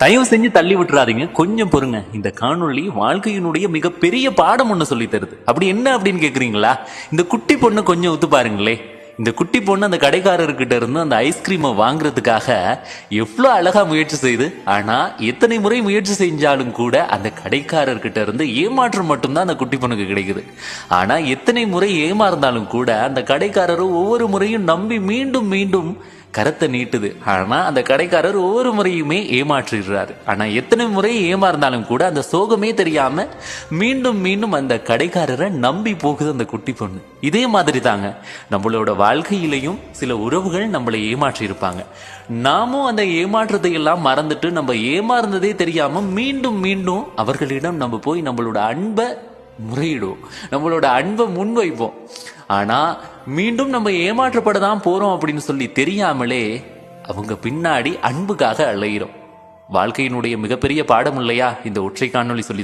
தயவு செஞ்சு தள்ளி விட்டுறாதீங்க. கொஞ்சம் பொறுங்க. இந்த காணொளி வாழ்க்கையினுடைய மிகப்பெரிய பாடம் ஒன்று சொல்லி தருது. அப்படி என்ன அப்படின்னு கேட்குறீங்களா இந்த குட்டி பொண்ணு கொஞ்சம் ஒத்து பாருங்களே. இந்த குட்டி பொண்ணு அந்த கடைக்காரர்கிட்ட இருந்து அந்த ஐஸ்கிரீமை வாங்குறதுக்காக எவ்வளோ அழகாக முயற்சி செய்யுது ஆனால் எத்தனை முறை முயற்சி செஞ்சாலும் கூட அந்த கடைக்காரர்கிட்ட இருந்து ஏமாற்றம் மட்டும்தான் அந்த குட்டி பொண்ணுக்கு கிடைக்குது. ஆனால் எத்தனை முறை ஏமாறுந்தாலும் கூட அந்த கடைக்காரரும் ஒவ்வொரு முறையும் நம்பி மீண்டும் மீண்டும் கரத்தை நீட்டுது. ஆனா அந்த கடைக்காரர் ஒவ்வொரு முறையுமே ஏமாற்றிடுறாரு. ஆனா எத்தனை முறை ஏமாறுந்தாலும் கூட அந்த சோகமே தெரியாம மீண்டும் மீண்டும் அந்த கடைக்காரரை நம்பி போகுது அந்த குட்டி பொண்ணு. இதே மாதிரி தாங்க நம்மளோட வாழ்க்கையிலையும் சில உறவுகள் நம்மளை ஏமாற்றி இருப்பாங்க நாமும் அந்த ஏமாற்றத்தை எல்லாம் மறந்துட்டு நம்ம ஏமாறுந்ததே தெரியாம மீண்டும் மீண்டும் அவர்களிடம் நம்ம போய் நம்மளோட அன்பை முறையிடுவோம். நம்மளோட அன்பை முன்வைப்போம். ஆனா மீண்டும் நம்ம ஏமாற்றப்பட தான் போறோம் அப்படின்னு சொல்லி தெரியாமலே அவங்க பின்னாடி அன்புக்காக அலையிறோம். வாழ்க்கையினுடைய மிகப்பெரிய பாடம் இல்லையா இந்த ஒற்றை காணொளி சொல்லி